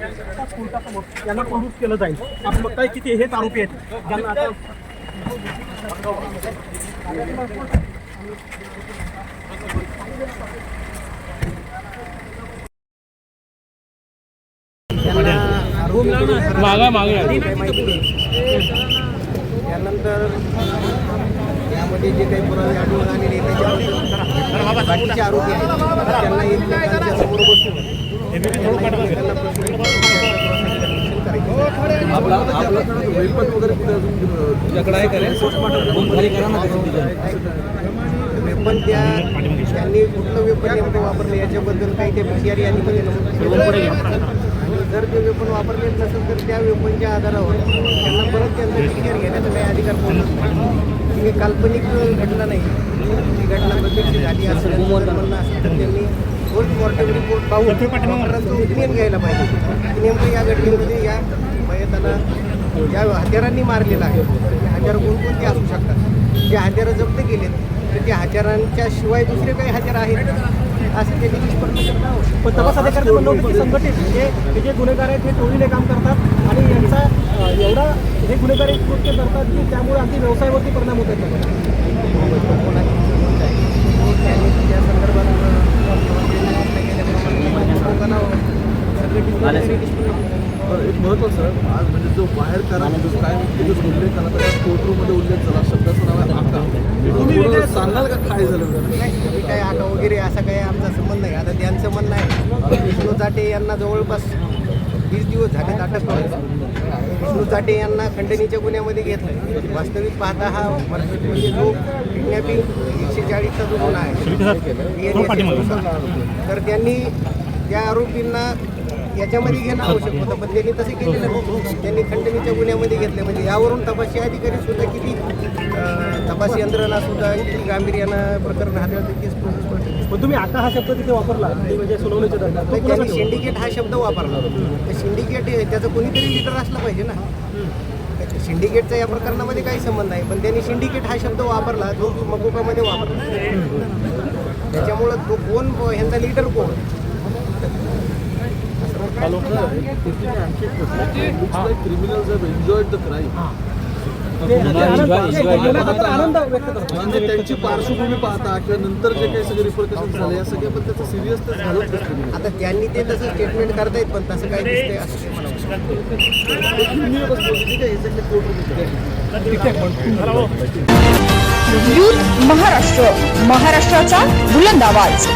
यांना प्रोड्यूस केलं जाईल. आपण बघताय किती हेच आरोपी आहेत? ज्यांना आता मागा मागा. त्यानंतर यामध्ये जे काही पुरावे आढळून आलेले बाकीचे आरोपी आहेत. त्यांना समोर बसून त्या त्यांनी कुठलं वेपन नेमकं वापरलं याच्याबद्दल काही ते पीसीआर यांनी पण केलं. जर ते वेपन वापरले नसेल तर त्या वेपनच्या आधारावर त्यांना परत त्यांचं पीसीआर नाही ही काल्पनिक घटना नाही. ही घटना प्रत्यक्ष झाली असं म्हणणं असेल तर त्यांनी पोस्टमॉर्टम रिपोर्ट पाहून डॉक्टरांचं ओपिनियन घ्यायला पाहिजे की नेमकं या घटनेमध्ये या मयताला ज्या हत्यारांनी मारलेलं आहे ते हत्यार कोणकोणते असू शकतात? जे हत्यारं जप्त केलेत तर त्या हत्यारांच्या शिवाय दुसरे काही हत्यार आहेत असं त्यांनी निष्पन्न करणं आवश्यक पण तपास अधिकाऱ्यांचं संघटित म्हणजे हे जे गुन्हेगार आहेत हे टोळीने काम करतात आणि यांचा एवढा हे गुन्हेगार एक कृत्य करतात की त्यामुळे अगदी व्यवसायावरती परिणाम होत आहेत. त्या संदर्भात महत्वाचं आज म्हणजे जो बाहेर करा जो काय तिथेच उल्लेख झाला तर कोर्टरूमध्ये उल्लेख झाला शब्दाचं नाव आहे आका तुम्ही सांगाल का काय झालं नाही काय आका वगैरे असा काही आमचा संबंध नाही. आता त्यांचं म्हणणं आहे विष्णू चाटे यांना जवळपास वीस दिवस झालेत अटक विष्णू चाटे यांना खंडणीच्या गुन्ह्यामध्ये घेतलं वास्तविक पाहता हा म्हणजे जो किडनॅपिंग एकशे चाळीसचा जो गुन्हा आहे तर त्यांनी त्या आरोपींना याच्यामध्ये घेणं आवश्यक होतं पण त्यांनी तसे केलेलं नाही त्यांनी खंडणीच्या गुन्ह्यामध्ये घेतले. म्हणजे यावरून तपासी अधिकारी सुद्धा किती तपास यंत्रणा सुद्धा किती गांभीर्यानं प्रकरण हाताळते तेच पण तुम्ही आता हा शब्द तिथे वापरला म्हणजे सोनवण्याच्या दरम्यान त्यांनी? सिंडिकेट हा शब्द वापरला. तर सिंडिकेट हे- त्याचं कोणीतरी लिडर असलं पाहिजे ना. सिंडिकेटचा या प्रकरणामध्ये काही संबंध नाही पण त्यांनी सिंडिकेट हा शब्द वापरला जो मकोकामध्ये वापरला. त्याच्यामुळं तो कोण ह्यांचा लिडर कोण? आनंद- ते व्यक्त करतात म्हणजे त्यांची पार्श्वभूमी पाहता किंवा नंतर जे काही सगळे रिपोर्टेशन झाले या सगळ्या पण त्याचं सिरियस तर झालंच आता त्यांनी ते तसं स्टेटमेंट करतायत पण तसं काही दिसतंय असं महाराष्ट्र महाराष्ट्राचा बुलंद आवाज.